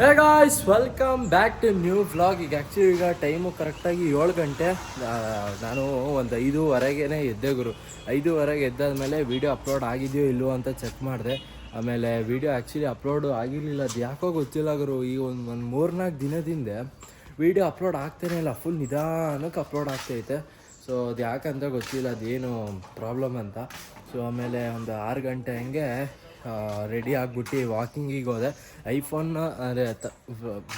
Hey guys welcome back to new vlog ಈಗ actually ಈಗ time ಕರೆಕ್ಟಾಗಿ ಏಳು ಗಂಟೆ. ನಾನು ಒಂದು ಐದೂವರೆಗೇ ಎದ್ದೆ ಗುರು. ಐದೂವರೆಗೆ ಎದ್ದಾದ್ಮೇಲೆ ವೀಡಿಯೋ ಅಪ್ಲೋಡ್ ಆಗಿದೆಯೋ ಇಲ್ಲವೋ ಅಂತ ಚೆಕ್ ಮಾಡಿದೆ. ಆಮೇಲೆ ವೀಡಿಯೋ ಆ್ಯಕ್ಚುಲಿ ಅಪ್ಲೋಡು ಆಗಿರಲಿಲ್ಲ. ಅದು ಯಾಕೋ ಗೊತ್ತಿಲ್ಲ ಗುರು. ಈ ಒಂದು ಒಂದು ಮೂರ್ನಾಲ್ಕು ದಿನದಿಂದ ವೀಡಿಯೋ ಅಪ್ಲೋಡ್ ಆಗ್ತಾನೇ ಇಲ್ಲ. ಫುಲ್ ನಿಧಾನಕ್ಕೆ ಅಪ್ಲೋಡ್ ಆಗ್ತೈತೆ ಸೊ ಅದು ಯಾಕಂತ ಗೊತ್ತಿಲ್ಲ. ಅದೇನು ಪ್ರಾಬ್ಲಮ್ ಅಂತ. ಸೊ ಆಮೇಲೆ ಒಂದು ಆರು ಗಂಟೆ ಹಂಗೆ ರೆಡಿ ಆಗಿಬಿಟ್ಟು ವಾಕಿಂಗಿಗೆ ಹೋದೆ. ಐಫೋನ್ನ ಅಂದರೆ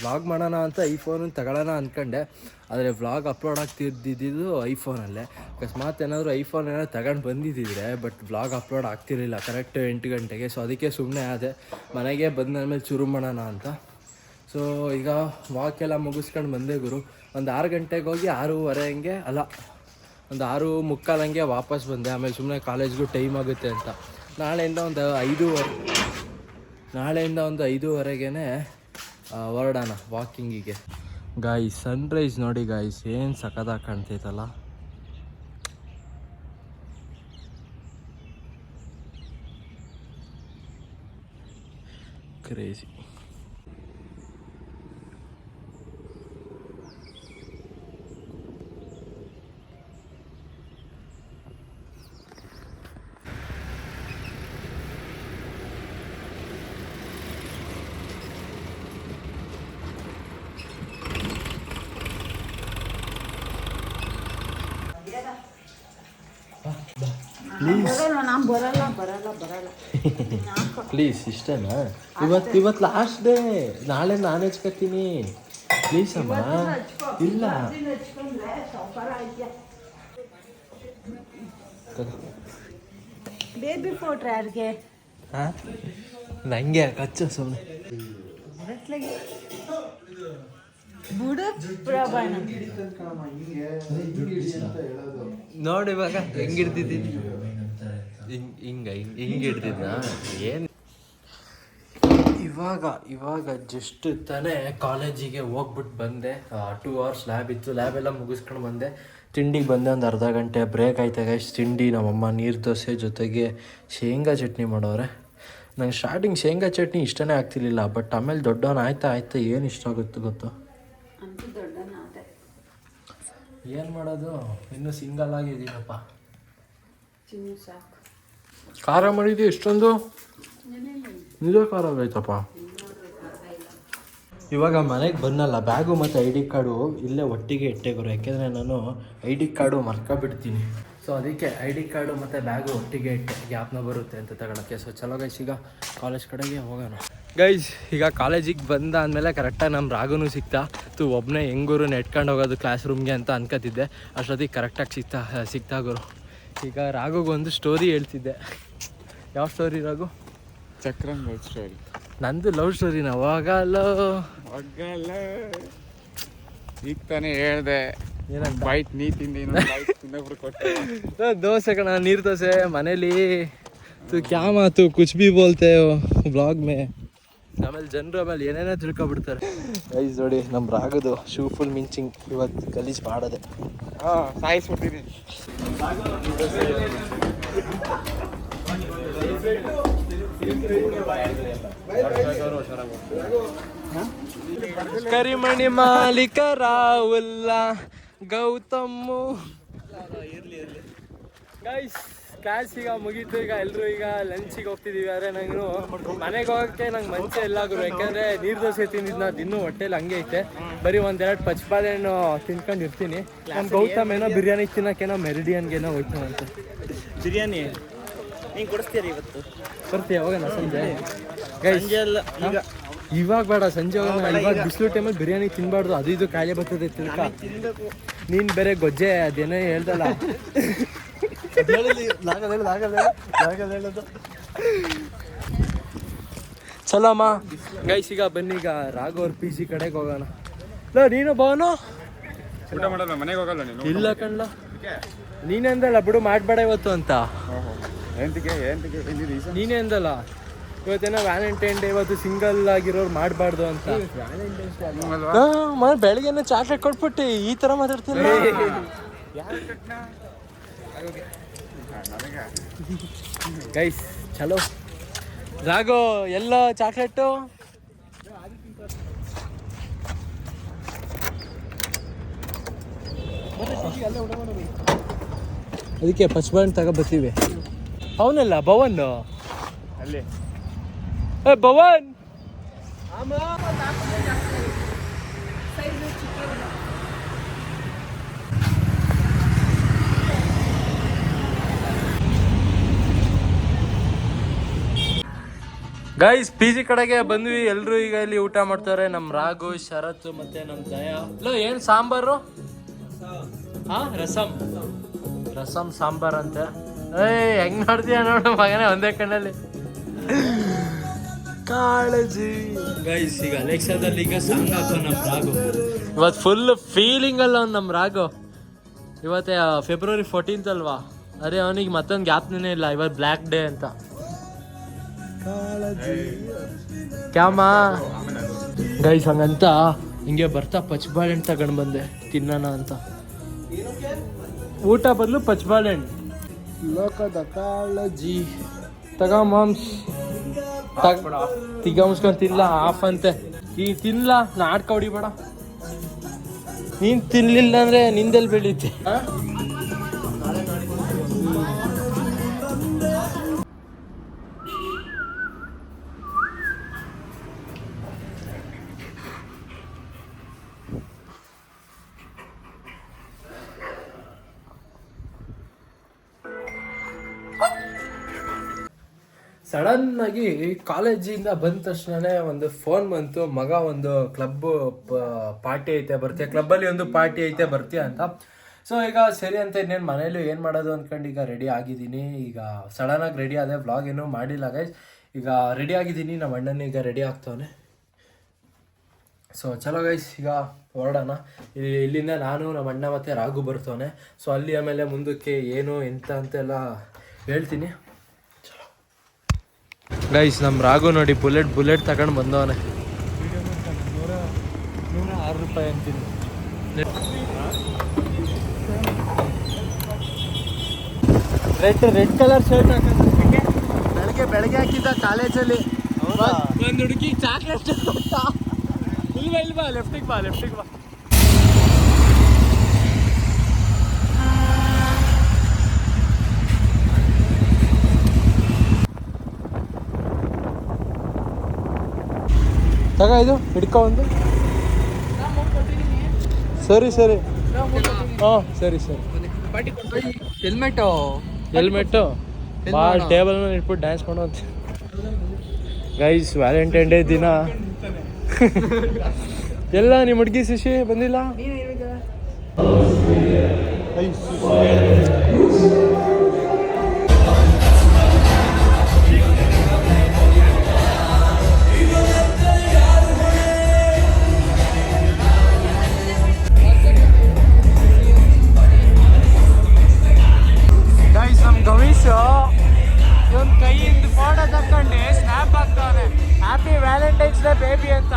ವ್ಲಾಗ್ ಮಾಡೋಣ ಅಂತ ಐಫೋನ್ ತಗೊಳ್ಳೋಣ ಅಂದ್ಕೊಂಡೆ ಆದರೆ ವ್ಲಾಗ್ ಅಪ್ಲೋಡ್ ಆಗ್ತಿದ್ದಿದ್ದು ಐಫೋನಲ್ಲೇ ಅಕಸ್ಮಾತ್ ಏನಾದರೂ ಐಫೋನ್ ಏನಾದ್ರು ತಗೊಂಡು ಬಂದಿದ್ದಿದ್ರೆ ಬಟ್ ವ್ಲಾಗ್ ಅಪ್ಲೋಡ್ ಆಗ್ತಿರಲಿಲ್ಲ. ಕರೆಕ್ಟ್ ಎಂಟು ಗಂಟೆಗೆ. ಸೊ ಅದಕ್ಕೆ ಸುಮ್ಮನೆ ಆದೆ. ಮನೆಗೆ ಬಂದ ಮೇಲೆ ಶುರು ಮಾಡೋಣ ಅಂತ. ಸೊ ಈಗ ವಾಕ್ ಎಲ್ಲ ಮುಗಿಸ್ಕೊಂಡು ಬಂದೆ ಗುರು. ಒಂದು ಆರು ಗಂಟೆಗೆ ಹೋಗಿ ಆರೂವರೆ ಹಂಗೆ, ಅಲ್ಲ, ಒಂದು ಆರು ಮುಕ್ಕಾಲಂಗೆ ವಾಪಸ್ ಬಂದೆ. ಆಮೇಲೆ ಸುಮ್ಮನೆ ಕಾಲೇಜ್ಗೂ ಟೈಮ್ ಆಗುತ್ತೆ ಅಂತ. ನಾಳೆಯಿಂದ ಒಂದು ಐದೂವರೆ ನಾಳೆಯಿಂದ ಒಂದು ಐದೂವರೆಗೆ ಹೊರಡೋಣ ವಾಕಿಂಗಿಗೆ. ಗಾಯ್ಸ್ ಸನ್ರೈಸ್ ನೋಡಿ ಗಾಯ್ಸ್ ಏನು ಸಖತ್ತಾಗಿ ಕಾಣ್ತೈತಲ್ಲ. ಕ್ರೇಜಿ ಬರಲ್ಲ ನಾನು ಬರಲ್ಲ ಬರಲ್ಲ ಬರಲ್ಲ. ಪ್ಲೀಸ್ ಇಷ್ಟನಾ? ಇವತ್ತು ಇವತ್ತು ಲಾಸ್ಟ್ ಡೇ ನಾಳೆ ನಾನು ಹೆಚ್ಕೊತೀನಿ. ಪ್ಲೀಸ್ ಅಮ್ಮ. ಇಲ್ಲ. ಬೇಬಿ ಫೋಟ್ರೆ ಯಾರಿಗೆ? ಹಾ? ನಂಗೆ ಕಚ್ಚ ಸುಮ್ಮನೆ ಬುಡು ನೋಡಿ ಇವಾಗ ಹೆಂಗ್ ಹಿಡ್ದಿದ್ದೀನಿ ಹಿಂಗ್ ಹಿಂಗ ಹಿಂಗ್ ಏನ್? ಇವಾಗ ಇವಾಗ ಜಸ್ಟ್ ತಾನೇ ಕಾಲೇಜಿಗೆ ಹೋಗ್ಬಿಟ್ಟು ಬಂದೆ. ಟೂ ಅವರ್ಸ್ ಲ್ಯಾಬ್ ಇತ್ತು. ಲ್ಯಾಬ್ ಎಲ್ಲ ಮುಗಿಸ್ಕೊಂಡು ಬಂದೆ. ತಿಂಡಿಗೆ ಬಂದೆ ಒಂದು ಅರ್ಧ ಗಂಟೆ. ಬ್ರೇಕ್ ಆಯ್ತಾ ಗೈಸ್ ತಿಂಡಿ ನಮ್ಮಮ್ಮ ನೀರು ದೋಸೆ ಜೊತೆಗೆ ಶೇಂಗಾ ಚಟ್ನಿ ಮಾಡೋರೆ. ನಂಗೆ ಸ್ಟಾರ್ಟಿಂಗ್ ಶೇಂಗಾ ಚಟ್ನಿ ಇಷ್ಟನೇ ಆಗ್ತಿರ್ಲಿಲ್ಲ ಬಟ್ ಆಮೇಲೆ ದೊಡ್ಡವನ ಆಯ್ತಾ ಆಯ್ತಾ ಏನು ಇಷ್ಟ ಆಗುತ್ತೆ ಗೊತ್ತು ಅಂತೂ ದೊಡ್ಡನಾದೆ ಏನು ಮಾಡೋದು? ಇನ್ನೂ ಸಿಂಗಲ್ ಆಗಿದ್ದೀನಪ್ಪ. ಸಾಕು. ಖಾರ ಮಾಡಿದ್ದು ಎಷ್ಟೊಂದು ನಿಜ ಖಾರ ಆಗೈತಪ್ಪ ಇವಾಗ ಮನೆಗೆ ಬಂದಲ್ಲ ಬ್ಯಾಗು ಮತ್ತು ಐ ಡಿ ಕಾರ್ಡು ಇಲ್ಲೇ ಒಟ್ಟಿಗೆ ಇಟ್ಟೆಗುರು. ಯಾಕೆಂದರೆ ನಾನು ಐ ಡಿ ಕಾರ್ಡು ಮರ್ಕೊಬಿಡ್ತೀನಿ. ಸೊ ಅದಕ್ಕೆ ಐ ಡಿ ಕಾರ್ಡು ಮತ್ತು ಬ್ಯಾಗು ಒಟ್ಟಿಗೆ ಇಟ್ಟೆ. ಗ್ಯಾಪ್ನ ಬರುತ್ತೆ ಅಂತ ತಗೊಳಕ್ಕೆ. ಸೊ ಚಲೋ ಗೈಸ್ ಈಗ ಕಾಲೇಜ್ ಕಡೆಗೆ ಹೋಗೋಣ. ಗೈಸ್ ಈಗ ಕಾಲೇಜಿಗೆ ಬಂದ ಆದಮೇಲೆ ಕರೆಕ್ಟಾಗಿ ನಮ್ಮ ರಾಗುನು ಸಿಕ್ತಾ. ತು ಒಬ್ಬನೇ ಹೆಂಗೂರು ನೆಟ್ಕೊಂಡು ಹೋಗೋದು ಕ್ಲಾಸ್ ರೂಮ್ಗೆ ಅಂತ ಅನ್ಕೋತಿದ್ದೆ ಅಷ್ಟೊತ್ತಿಗೆ ಕರೆಕ್ಟಾಗಿ ಸಿಗ್ತಾ ಸಿಗ್ತಾ ಗುರು. ಈಗ ಒಂದು ಸ್ಟೋರಿ ಹೇಳ್ತಿದ್ದೆ. ಯಾವ story Raghu? Chakra love story ನಂದು ಲವ್ ಸ್ಟೋರಿನ ಒಗ್ಗಲ್ಲ ಈಗ ತಾನೇ ಹೇಳ್ದೆ ಬೈಟ್ ನೀ ತಿಂದಿ ದೋಸೆ ಕಣ ನೀರು ದೋಸೆ ಮನೇಲಿ. ತು ಕ್ಯಾ ಮಾತು ಕುಚ್ ಬಿ ಬೋಲ್ತೆ ಬ್ಲಾಗ್ ಮೇ? ಆಮೇಲೆ ಜನರು ಆಮೇಲೆ ಏನೇನೋ ತಿಳ್ಕೊಬಿಡ್ತಾರೆ. ಐಸ್ ನೋಡಿ ನಮ್ಮ ರಾಗದು ಶೂ ಫುಲ್ ಮಿಂಚಿಂಗ್ ಇವತ್ತು ಗಲೀಜ್ ಮಾಡೋದೆ. ಹಾಂ ಸಾಯಿಸ್ಬಿಟ್ಟಿನಿ ಕರಿಮಣಿ ಮಾಲೀಕ ರಾಹುಲ್ಲ ಗೌತಮ್ಮು. ಗೈಸ್ ಕ್ಲಾಸ್ ಈಗ ಮುಗೀತು ಈಗ ಎಲ್ಲರೂ ಈಗ ಲಂಚಿಗೆ ಹೋಗ್ತಿದೀವಿ. ಆದರೆ ನಾನು ಮನೆಗೆ ಹೋಗೋಕ್ಕೆ ನಂಗೆ ಮಂಚೆ ಇಲ್ಲ ಗುರು. ಯಾಕಂದ್ರೆ ನೀರು ದೋಸೆ ತಿಂದಿದ್ದು ನಾ ಇನ್ನೂ ಹೊಟ್ಟೆಲಿ ಹಂಗೆ ಐತೆ. ಬರೀ ಒಂದೆರಡು ಪಚ್ಪಾಲೆಣ್ಣು ತಿನ್ಕೊಂಡು ಇರ್ತೀನಿ. ನಮ್ಮ ಗೌತಮ್ ಏನೋ ಬಿರಿಯಾನಿ ತಿನ್ನೋಕೇನೋ ಮೆರಿಡಿಯನ್ಗೇನೋ ಹೋಯ್ತಾನಂತೆ ಬಿರಿಯಾನಿ? ನೀನು ಕೊಡಿಸ್ತೀರಿ ಇವತ್ತು? ಬರ್ತೀಯ ಹೋಗೋಣ ಸಂಜೆ. ಸಂಜೆ ಎಲ್ಲ ಈಗ ಇವಾಗ ಬೇಡ ಸಂಜೆ ಹೋಗೋಣ. ಇವಾಗ ಬಿಸಿಲು ಟೈಮಲ್ಲಿ ಬಿರಿಯಾನಿ ತಿನ್ಬಾರ್ದು. ಅದು ಇದು ಕಾಯಿಲೆ ಬರ್ತದೆ ತಿನ್ಬೇಕು. ನೀನ್ ಬೇರೆ ಗೊಜ್ಜೆ ಅದೇನೇ ಹೇಳ್ದಲ್ಲ. ಚಲೋ ಅಮ್ಮ ಗೈಸ್ ಈಗ ಬನ್ನಿ ಈಗ ರಾಘವ್ರ ಪಿ ಜಿ ಕಡೆಗೆ ಹೋಗೋಣ. ಲೋ, ನೀನು ಬವನು ಊಟ ಮಾಡಲ್ಲ ಮನೆಗೆ ಹೋಗಲ್ಲ ನೀನು? ಇಲ್ಲ ಕಣ್ಣ ನೀನೇ ಅಂದಲ್ಲ ಬಿಡು ಮಾಡ್ಬೇಡ ಇವತ್ತು ಅಂತ. ನೀನೆ ಏಂತಿಗೆ ಏಂತಿಗೆ ನೀನೇ ಅಂದಲ್ಲ. ಇವತ್ತೇನೋ ವ್ಯಾಲೆಂಟೈನ್ ಡೇ ಇವತ್ತು ಸಿಂಗಲ್ ಆಗಿರೋರು ಮಾಡಬಾರ್ದು ಅಂತ. ಬೆಳಗ್ಗೆನೆ ಚಾಕ್ಲೇಟ್ ಕೊಟ್ಬಿಟ್ಟು ಈ ತರ ಮಾತಾಡ್ತೀನಿ ಗೈಸ್ ಚಲೋ. ರಾಘೋ ಎಲ್ಲ ಚಾಕ್ಲೇಟು? ಅದಕ್ಕೆ ಪಚ್ಬಾಣ್ ತಗೋ ಬರ್ತೀವಿ. ಅವನಲ್ಲ ಭವನ್? ಅಲ್ಲಿ. ಭವನ್! ಗೈಸ್ ಪಿ ಜಿ ಕಡೆಗೆ ಬಂದ್ವಿ. ಎಲ್ರು ಈಗ ಇಲ್ಲಿ ಊಟ ಮಾಡ್ತಾರೆ. ನಮ್ ರಾಘು ಶರತ್ ಮತ್ತೆ ನಮ್ ಜಯ. ಇಲ್ಲ ಏನ್ ಸಾಂಬಾರು? ಹಾ ರಸಂ. ರಸಂ ಸಾಂಬಾರ್ ಅಂತ. ಏಯ್ ಹೆಂಗ್ ನೋಡ್ತೀಯ ನೋಡು ಮಗನೇ ಒಂದೇ ಕಣ್ಣಲ್ಲಿ. ಕಾಳಜಿ. ಗೈಸ್ ಈಗ ಅಲೆಕ್ಸಾದಲ್ಲಿ ಈಗ ಸಾಂಗ್ ಹಾಕೋ ನಮ್ ರಾಘು. ಇವತ್ತು ಫುಲ್ ಫೀಲಿಂಗ್ ಅಲ್ಲ ಅವ್ನು ನಮ್ ರಾಘು. ಇವತ್ತೇ ಫೆಬ್ರವರಿ ಫೋರ್ಟೀನ್ತ್ ಅಲ್ವಾ? ಅದೇ ಅವನಿಗೆ ಮತ್ತೊಂದು ಗ್ಯಾಪ್ನೇ ಇಲ್ಲ. ಇವತ್ತು ಬ್ಲ್ಯಾಕ್ ಡೇ ಅಂತ. ಕ್ಯಾಮ. ಗೈಸ್ ಹಂಗಂತ ಹಿಂಗೆ ಬರ್ತಾ ಪಚ್ಬಾಳೆಹಣ್ಣು ತಗೊಂಡು ಬಂದೆ. ತಿನ್ನೋಣ ಅಂತ. ಊಟ ಬದಲು ಪಚ್ಬಾಳೆಹಣ್ಣು ಲೋಕದ ಕಾಳಜಿ. ತಗ ಮಾಮ್ಸ್ ತಿಗ ಮುಸ್ಕೊಂಡ್ ತಿನ್ಲ ಆಫ್ ಅಂತೆ. ಈ ತಿನ್ಲ, ನಾಡ್ಕ ಹೊಡಿಬೇಡ. ನೀನ್ ತಿನ್ಲಿಲ್ಲ ಅಂದ್ರೆ ನಿಂದೆಲ್ ಬೆಳೀತಿ. ಸಡನ್ ಆಗಿ ಕಾಲೇಜಿಂದ ಬಂದ ತಕ್ಷಣನೇ ಒಂದು ಫೋನ್ ಬಂತು, ಮಗ ಒಂದು ಕ್ಲಬ್ ಪಾರ್ಟಿ ಐತೆ, ಬರ್ತೀಯ ಕ್ಲಬ್ಬಲ್ಲಿ ಒಂದು ಪಾರ್ಟಿ ಐತೆ, ಬರ್ತೀಯ ಅಂತ. ಸೊ ಈಗ ಸರಿ ಅಂತ ಇನ್ನೇನು ಮನೇಲಿ ಏನು ಮಾಡೋದು ಅಂದ್ಕೊಂಡು ಈಗ ರೆಡಿ ಆಗಿದ್ದೀನಿ. ಈಗ ಸಡನ್ ಆಗಿ ರೆಡಿ ಆದೆ ವ್ಲಾಗ್ ಏನು ಮಾಡಿಲ್ಲ ಗೈಸ್ ಈಗ ರೆಡಿ ಆಗಿದ್ದೀನಿ, ನಮ್ಮ ಅಣ್ಣನ ಈಗ ರೆಡಿ ಆಗ್ತವನೆ. ಸೊ ಚಲೋ ಗೈಸ್ ಈಗ ಹೊರಡೋಣ. ಇಲ್ಲಿ, ಇಲ್ಲಿಂದ ನಾನು, ನಮ್ಮ ಅಣ್ಣ ಮತ್ತು ರಾಘು ಬರ್ತವನೆ. ಸೊ ಅಲ್ಲಿ ಆಮೇಲೆ ಮುಂದಕ್ಕೆ ಏನು, ಎಂತ ಅಂತೆಲ್ಲ ಹೇಳ್ತೀನಿ. ಗೈಸ್ ನಮ್ಮ ರಾಘು ನೋಡಿ ಬುಲೆಟ್ ಬುಲೆಟ್ ತಗೊಂಡು ಬಂದವನೆ. ಆರು ರೂಪಾಯಿ ಅಂತೀನಿ ರೆಡ್ ರೆಡ್ ಕಲರ್ ಶರ್ಟ್ ಹಾಕಿದ್ದಕ್ಕೆ ಬೆಳಗ್ಗೆ ಬೆಳಗ್ಗೆ ಹಾಕಿದ್ದ ಕಾಲೇಜಲ್ಲಿ ಒಂದು ಹುಡುಗಿ ಚಾಕ್ಲೇಟ್ ಇಲ್ವಾ ಇಲ್ವಾ? ಲೆಫ್ಟಿಗೆ ಬಾ ಲೆಫ್ಟಿಗೆ ಬಾ. ತಗ ಇದು ಹಿಡ್ಕೊ ಒಂದು. ಸರಿ ಸರಿ. ಹಾಂ ಸರಿ ಸರಿ. ಹೆಲ್ಮೆಟು ಹೆಲ್ಮೆಟ್ಟು ಭಾಳ ಟೇಬಲ್ ಮೇಲೆ ಇಟ್ಬಿಟ್ಟು ಡ್ಯಾನ್ಸ್ ಮಾಡುವಂತ ಗೈಸ್ ವ್ಯಾಲೆಂಟೈನ್ ಡೇ ದಿನ. ಎಲ್ಲ ನಿಮ್ಮ ಹುಡುಗಿ ಶಿಶಿ ಬಂದಿಲ್ಲ? ತಕ್ಕೊಂಡು ಸ್ನ್ಯಾಪ್ ಆಗ್ತಾವನೆ ಹ್ಯಾಪಿ ವ್ಯಾಲೆಂಟೈನ್ಸ್ ಡೇ ಬೇಬಿ ಅಂತ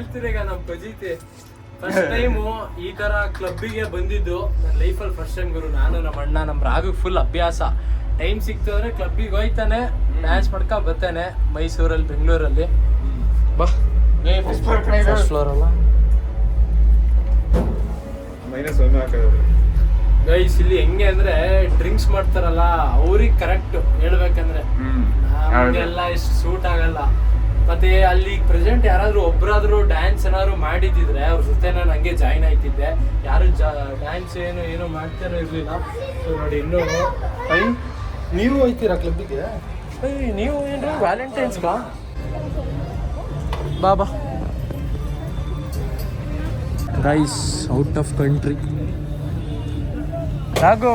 ಯಾಕೆ ನಮ್ ಈಗ ಪಜಿತಿ ಫಸ್ಟ್ ಟೈಮು ಈ ತರ ಕ್ಲಬ್ಬಿಗೆ ಬಂದಿದ್ದು ನನ್ನ ಅಲ್ಲಿ ಫಸ್ಟ್ ಟೈಮ್ ಗುರು. ನಾನು ನಮ್ಮ ಅಣ್ಣ ನಮ್ಮ ರಾಘು ಫುಲ್ ಅಭ್ಯಾಸ. ಟೈಮ್ ಸಿಕ್ತು ಅಂದ್ರೆ ಕ್ಲಬ್ಬಿಗೆ ಹೋಯ್ತಾನೆ ಡ್ಯಾನ್ಸ್ ಮಾಡ್ಕೊ ಬರ್ತಾನೆ ಮೈಸೂರಲ್ಲಿ ಬೆಂಗಳೂರಲ್ಲಿ. ಬಾ. ಫಸ್ಟ್ ಫ್ಲೋರ್ ಅಲ್ಲ? ಮೈನಸ್ ಹಾಕೋದು ಗೈಸ್ ಇಲ್ಲಿ ಹೆಂಗೆ ಅಂದ್ರೆ ಡ್ರಿಂಕ್ಸ್ ಮಾಡ್ತಾರಲ್ಲ ಅವ್ರಿಗೆ ಕರೆಕ್ಟ್ ಹೇಳ್ಬೇಕಂದ್ರೆ. ನಮ್ಗೆಲ್ಲ ಇಷ್ಟು ಸೂಟ್ ಆಗಲ್ಲ. ಮತ್ತೆ ಅಲ್ಲಿ ಪ್ರೆಸೆಂಟ್ ಯಾರಾದ್ರೂ ಒಬ್ರಾದ್ರೂ ಡ್ಯಾನ್ಸ್ ಏನಾದ್ರು ಮಾಡಿದಿದ್ರೆ ಅವ್ರ ಜೊತೆ ನಾನು ಹಂಗೆ ಜಾಯ್ನ್ ಆಯ್ತಿದ್ದೆ. ಯಾರು ಡ್ಯಾನ್ಸ್ ಏನು ಏನು ಮಾಡ್ತಾನೆ ಇರಲಿಲ್ಲ. ಸೊ ನೋಡಿ ಇನ್ನು ಐ ನೀವು ಹೋಯ್ತೀರಾ ಕ್ಲಬ್ಬಿಗೆ ನೀವು ಏನು ವ್ಯಾಲೆಂಟೈನ್ಸ್ಗಾ ಬಾಬಾ guys out of country Raghu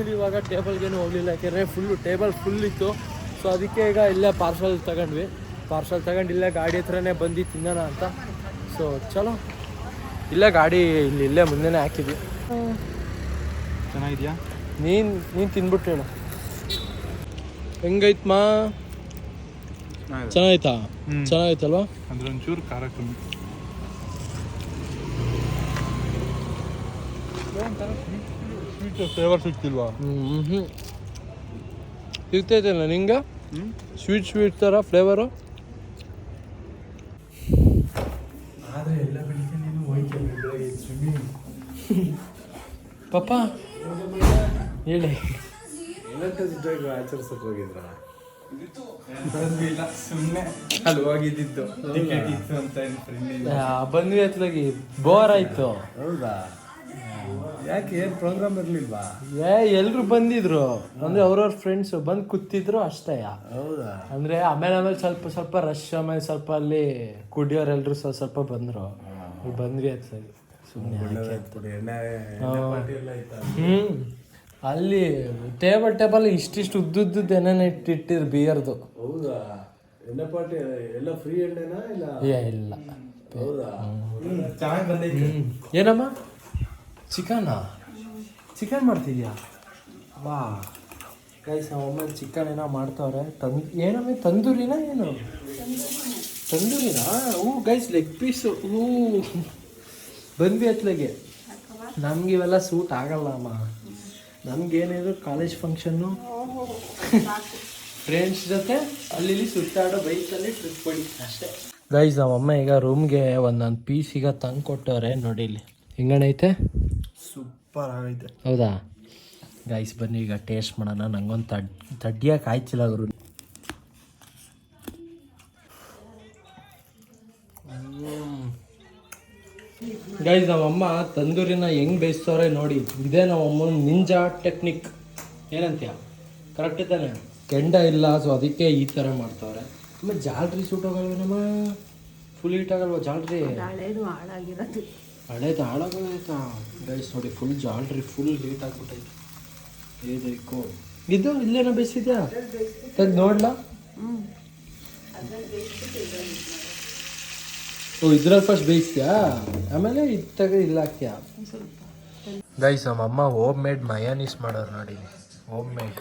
actually ಇವಾಗ ಟೇಬಲ್ಗೇನು ಹೋಗಲಿಲ್ಲ. ಯಾಕೆಂದರೆ ಫುಲ್ಲು ಟೇಬಲ್ ಫುಲ್ ಇತ್ತು. ಸೊ ಅದಕ್ಕೆ ಈಗ ಇಲ್ಲೇ ಪಾರ್ಸಲ್ ತಗೊಂಡ್ವಿ. ಪಾರ್ಸಲ್ ತಗೊಂಡು ಇಲ್ಲೇ ಗಾಡಿ ಹತ್ರನೇ ಬಂದು ತಿನ್ನೋಣ ಅಂತ. ಸೊ ಚಲೋ. ಇಲ್ಲೇ ಗಾಡಿ ಇಲ್ಲಿ ಇಲ್ಲೇ ಮುಂದೆನೇ ಹಾಕಿದ್ವಿ. ಚೆನ್ನಾಗಿದೆಯಾ? ನೀನು ನೀನು ತಿನ್ಬಿಟ್ಟು ಹೇಳು. ಹೆಂಗೈತ್ ಮಾ ಚೆನ್ನಾಯ್ತಾ? ಚೆನ್ನಾಗೈತಲ್ವಾ? ಅಂದ್ರೆ ಒಂಚೂರು ಖಾರ ಕಮ್ಮಿ? ಸ್ವೀಟ್ ಫ್ಲೇವರ್ ಸಿಗ್ತಿಲ್ವಾ ಹ್ಞೂ ಸಿಗ್ತೈತಲ್ಲ ನಿಂಗೆ? ಸ್ವೀಟ್ ಸ್ವೀಟ್ ಥರ ಫ್ಲೇವರು ಪಾಪ. ಹೇಳಿ. ಆಚರಿಸಕ್ ಹೋಗಿದ್ರ? ಸುಮ್ಮನೆ ಅಲ್ಲಿ ಹೋಗಿದ್ದಿತ್ತು. ಟಿಕೆಟ್ ಇತ್ತು ಅಂತ ಫ್ರೆಂಡ್ ಆ, ಬಂದ್ವಿ ಅತ್ಲಾಗಿ. ಬೋರ್ ಆಯ್ತು. ಹೌದಾ? ಯಾಕೆ ಏನು ಪ್ರೋಗ್ರಾಮ್ ಇರಲಿಲ್ವಾ? ಏ ಎಲ್ಲರೂ ಬಂದಿದ್ರು. ಅಂದ್ರೆ ಅವ್ರವ್ರ ಫ್ರೆಂಡ್ಸ್ ಬಂದು ಕೂತಿದ್ರು ಅಷ್ಟೇ. ಹೌದಾ? ಅಂದ್ರೆ ಆಮೇಲೆ ಆಮೇಲೆ ಸ್ವಲ್ಪ ಸ್ವಲ್ಪ ರಶ್ ಆಮೇಲೆ ಸ್ವಲ್ಪ ಅಲ್ಲಿ ಕುಡಿಯೋರೆಲ್ರು ಸ್ವಲ್ಪ ಸ್ವಲ್ಪ ಬಂದ್ರು. ಬಂದ್ವಿ ಅತ್ಲಾಗಿ ಸುಮ್ಮನೆ ಹ್ಮ್. ಅಲ್ಲಿ ಟೇಬಲ್ ಟೇಬಲ್ ಇಷ್ಟಿಷ್ಟು ಉದ್ದುದ್ದದ್ದು ಏನೇನು ಇಟ್ಟಿಟ್ಟಿರು ಬಿಯರ್ದು ಹೌದಾ? ಎಣ್ಣೆ ಪಾಟಿ ಎಲ್ಲ ಫ್ರೀ ಎಣ್ಣೆನಾ ಇಲ್ಲ? ಇಲ್ಲ. ಹೌದಾ? ಚೆನ್ನಾಗಿ ಬಂದೈತಿ. ಏನಮ್ಮ? ಚಿಕನಾ? ಚಿಕನ್ ಮಾಡ್ತಿದ್ಯಾ? ವಾ ಗೈಸ್ ನಮ್ಮಮ್ಮ ಚಿಕನ್ ಏನೋ ಮಾಡ್ತಾವ್ರೆ. ತಂದ್ ಏನಮ್ಮ ತಂದೂರಿನಾ ಏನು? ತಂದೂರಿನಾ? ಹೂ ಗೈಸ್ ಲೆಗ್ ಪೀಸು ಹೂ. ಬಂದ್ವಿ ಅತ್ಲಗೆ. ನಮ್ಗೆ ಇವೆಲ್ಲ ಸೂಟ್ ಆಗಲ್ಲ, ಅಮ್ಮ. ನಮ್ಗೇನಿದ್ರು ಕಾಲೇಜ್ ಫಂಕ್ಷನ್ನು ಫ್ರೆಂಡ್ಸ್ ಜೊತೆ ಅಲ್ಲಿ ಸುತ್ತಾಡೋ ಬೈಕಲ್ಲಿ ಟ್ರಿಪ್ ಹೊಡಿ ಅಷ್ಟೇ. ಗೈಸ್ ನಮ್ಮಮ್ಮ ಈಗ ರೂಮ್ಗೆ ಒಂದೊಂದು ಪೀಸ್ ಈಗ ತಂದು ಕೊಟ್ಟವ್ರೆ ನೋಡಿ ಇಲ್ಲಿ ಹೆಂಗಣೈತೆ ಸೂಪರ್ ಆಗೈತೆ. ಹೌದಾ? ಗೈಸ್ ಬನ್ನಿ ಈಗ ಟೇಸ್ಟ್ ಮಾಡೋಣ. ನಂಗೊಂದು ತಡ್ ತಡ್ಯಕ್ಕೆ ಆಯ್ತಿಲ್ಲ ಅವರು ಗೈಸ್ ನಮ್ಮಮ್ಮ ತಂದೂರಿನ ಹೆಂಗೆ ಬೇಯಿಸ್ತವ್ರೆ ನೋಡಿ. ಇದೇ ನಮ್ಮಮ್ಮ ನಿಂಜಾ ಟೆಕ್ನಿಕ್ ಏನಂತೀಯ? ಕರೆಕ್ಟ್ ಇದ್ದಾನೆ ಕೆಂಡ ಇಲ್ಲ ಸೊ ಅದಕ್ಕೆ ಈ ಥರ ಮಾಡ್ತವ್ರೆ. ಆಮೇಲೆ ಜಾಲ್ರಿ ಸೂಟ್ ಹೋಗಲ್ವೇನಮ್ಮ ಫುಲ್ ಹೀಟ್ ಆಗಲ್ವಾ ಜಾಲ್ರಿ? ಹಾಳಾಗಿರೋದು. ಹಳೇದು ಹಾಳಾಗೋದೈತಾ ಗೈಸ್ ನೋಡಿ ಫುಲ್ ಜಾಲ್ರಿ ಫುಲ್ ಲೇಟ್ ಆಗ್ಬಿಟ್ಟೈತೆ ಏದೈಕೋ ಇದು ಇಲ್ಲೇನೋ ಬೇಯಿಸಿದ್ಯಾ? ತೆಗ್ದು ನೋಡ್ಲಾ? ಓ ಇದ್ರಲ್ಲಿ ಫಸ್ಟ್ ಬೇಯಿಸ್ತೀಯಾ? ಆಮೇಲೆ ಇದು ತೆಗೆ ಇಲ್ಲ ಹಾಕ್ತೀಯಾ? ಗೈಸ್ ನಮ್ಮ ಅಮ್ಮ ಹೋಮ್ ಮೇಡ್ ಮಯಾನೀಸ್ ಮಾಡೋರು ನೋಡಿ. ಹೋಮ್ ಮೇಡ್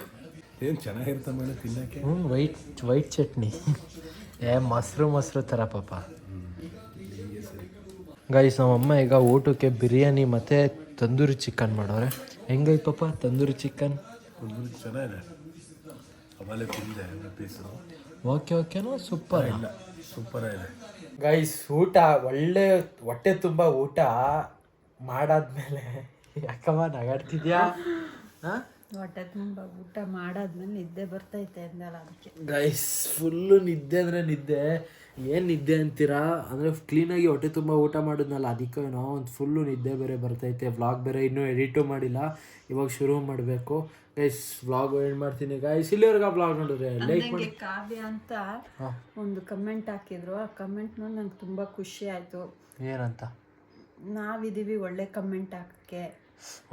ಏನು ಚೆನ್ನಾಗಿರ್ತಾ ಮೇಡಮ್ ತಿನ್ನಕ್ಕೆ? ಹ್ಞೂ ವೈಟ್ ವೈಟ್ ಚಟ್ನಿ. ಏ ಮೊಸರು ಮೊಸರು ಥರ ಪಾಪ. ಗೈಸ್ ನಮ್ಮಮ್ಮ ಈಗ ಊಟಕ್ಕೆ ಬಿರಿಯಾನಿ ಮತ್ತು ತಂದೂರಿ ಚಿಕನ್ ಮಾಡೋರೆ. ಹೆಂಗೈತೆ ಪಾಪ ತಂದೂರಿ ಚಿಕನ್ ಓಕೆ ಓಕೆನಾ ಸೂಪರ್ ಸೂಪರ್ ಆಗಿದೆ. ಗೈಸ್ ಊಟ ಒಳ್ಳೆ ಹೊಟ್ಟೆ ತುಂಬ ಊಟ ಮಾಡಾದ್ಮೇಲೆ. ಯಾಕಮ್ಮ ನಗಾಡ್ತಿದ್ಯಾ? ಹಾಂ? ಹೊಟ್ಟೆ ತುಂಬ ಊಟ ಮಾಡಾದ್ಮೇಲೆ ನಿದ್ದೆ ಬರ್ತೈತೆ ಅಂದಲ್ಲ ಅದಕ್ಕೆ. ಗೈಸ್ ಫುಲ್ಲು ನಿದ್ದೆ ಅಂದರೆ ನಿದ್ದೆ. ಏನು ನಿದ್ದೆ ಅಂತೀರಾ? ಅಂದರೆ ಕ್ಲೀನಾಗಿ ಹೊಟ್ಟೆ ತುಂಬ ಊಟ ಮಾಡಿದ್ನಲ್ಲ ಅದಕ್ಕೇನೋ ಒಂದು ಫುಲ್ಲು ನಿದ್ದೆ ಬೇರೆ ಬರ್ತೈತೆ. ವ್ಲಾಗ್ ಬೇರೆ ಇನ್ನೂ ಎಡಿಟು ಮಾಡಿಲ್ಲ. ಇವಾಗ ಶುರು ಮಾಡಬೇಕು. ಗೈಸ್ ವ್ಲಾಗ್ ಏನ್ ಮಾಡ್ತೀನಿ ಗೈಸ್ ಇಲ್ಲಿವರೆಗೆ ವ್ಲಾಗ್ ನೋಡಿದ್ರೆ ಲೈಕ್ ಮಾಡಿ. ಕಾವ್ಯ ಅಂತ ಒಂದು ಕಮೆಂಟ್ ಹಾಕಿದ್ರು. ಆ ಕಮೆಂಟ್ ನೋಡಿ ನಂಗೆ ತುಂಬ ಖುಷಿ ಆಯಿತು. ಏನಂತ? ನಾವಿದೀವಿ ಒಳ್ಳೆ ಕಮೆಂಟ್ ಹಾಕಕ್ಕೆ.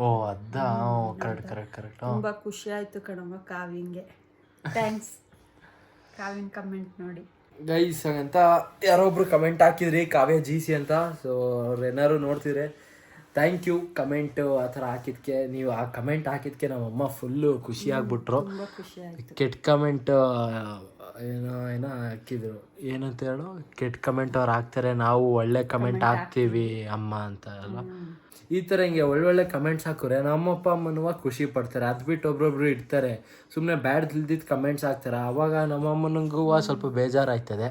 ಓ ಅದ ಕರೆಕ್ಟ್ ಕರೆಕ್ಟ್ ಕರೆಕ್ಟ್ ತುಂಬ ಖುಷಿ ಆಯಿತು ಕಣಮ್ಮ ಕಾವ್ಯಂಗೆ. ಥ್ಯಾಂಕ್ಸ್ ಕಾವಿನ ಕಮೆಂಟ್ ನೋಡಿ. ಗೈಸ್ ಅಂತ ಒಬ್ರು ಕಮೆಂಟ್ ಹಾಕಿದ್ರಿ ಕಾವ್ಯ ಜಿ ಸಿ ಅಂತ. ಸೊ ಅವ್ರು ನೋಡ್ತಿದ್ರೆ ಥ್ಯಾಂಕ್ ಯು ಕಮೆಂಟ್ ಆ ಥರ ಹಾಕಿದ್ಕೆ. ನೀವು ಆ ಕಮೆಂಟ್ ಹಾಕಿದ್ಕೆ ನಮ್ಮಮ್ಮ ಫುಲ್ಲು ಖುಷಿ ಆಗ್ಬಿಟ್ರು. ಕೆಟ್ಟ ಕಮೆಂಟ್ ಏನೋ ಏನೋ ಹಾಕಿದ್ರು. ಏನಂತ ಹೇಳು? ಕೆಟ್ಟ ಕಮೆಂಟ್ ಅವ್ರು ಹಾಕ್ತಾರೆ ನಾವು ಒಳ್ಳೆ ಕಮೆಂಟ್ ಹಾಕ್ತೀವಿ ಅಮ್ಮ ಅಂತ ಅಲ್ಲ ಈ ಥರ ಹಿಂಗೆ ಒಳ್ಳೊಳ್ಳೆ ಕಮೆಂಟ್ಸ್ ಹಾಕಿದ್ರೆ ನಮ್ಮಪ್ಪ ಅಮ್ಮನೂ ಖುಷಿ ಪಡ್ತಾರೆ. ಅದು ಬಿಟ್ಟು ಒಬ್ರೊಬ್ರು ಇರ್ತಾರೆ. ಸುಮ್ಮನೆ ಬ್ಯಾಡ್ ತಿಳ್ದಿದ್ದು ಕಮೆಂಟ್ಸ್ ಹಾಕ್ತಾರೆ. ಆವಾಗ ನಮ್ಮ ಅಮ್ಮನಿಗೂ ಸ್ವಲ್ಪ ಬೇಜಾರಾಯ್ತದೆ.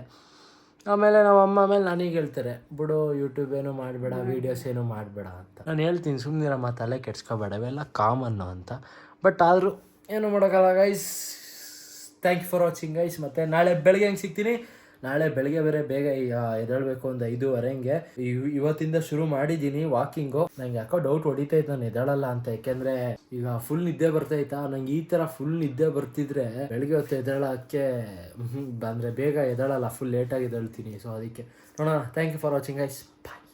ಆಮೇಲೆ ನಮ್ಮ ಅಮ್ಮ ಮೇಲೆ ನನಗೆ ಹೇಳ್ತಾರೆ ಬಿಡು ಯೂಟ್ಯೂಬ್ ಏನು ಮಾಡಬೇಡ ವೀಡಿಯೋಸ್ ಏನು ಮಾಡಬೇಡ ಅಂತ. ನಾನು ಹೇಳ್ತೀನಿ ಸುಮ್ಮನಿರಮ್ಮ ತಲೆ ಕೆಡ್ಸ್ಕೊಬೇಡ ಇವೆಲ್ಲ ಕಾಮನ್ನು ಅಂತ. ಬಟ್ ಆದರೂ ಏನು ಮಾಡೋಕ್ಕಲ್ಲ guys thank you for watching guys ಮತ್ತು ನಾಳೆ ಬೆಳಗ್ಗೆ ಹೆಂಗೆ ಸಿಗ್ತೀನಿ? ನಾಳೆ ಬೆಳಗ್ಗೆ ಬೇರೆ ಬೇಗ ಎದ್ದೇಳಬೇಕು ಒಂದು ಐದೂವರೆ ಹಂಗೆ. ಇವ್- ಇವತ್ತಿಂದ ಶುರು ಮಾಡಿದ್ದೀನಿ ವಾಕಿಂಗು. ನಂಗೆ ಯಾಕೋ ಡೌಟ್ ಹೊಡಿತೈತೆ ನಾನು ಎದ್ದೇಳಲ್ಲ ಅಂತ. ಯಾಕೆಂದ್ರೆ ಈಗ ಫುಲ್ ನಿದ್ದೆ ಬರ್ತೈತಾ ನಂಗೆ ಈ ತರ ಫುಲ್ ನಿದ್ದೆ ಬರ್ತಿದ್ರೆ ಬೆಳಗ್ಗೆ ಹೊತ್ತು ಎದ್ದೇಳೋಕ್ಕೆ ಅಂದ್ರೆ ಬೇಗ ಎದ್ದೇಳಲ್ಲ ಫುಲ್ ಲೇಟಾಗಿ ಎದ್ದೇಳ್ತೀನಿ. ಸೊ ಅದಕ್ಕೆ ನೋಡೋಣ. Thank you for watching guys bye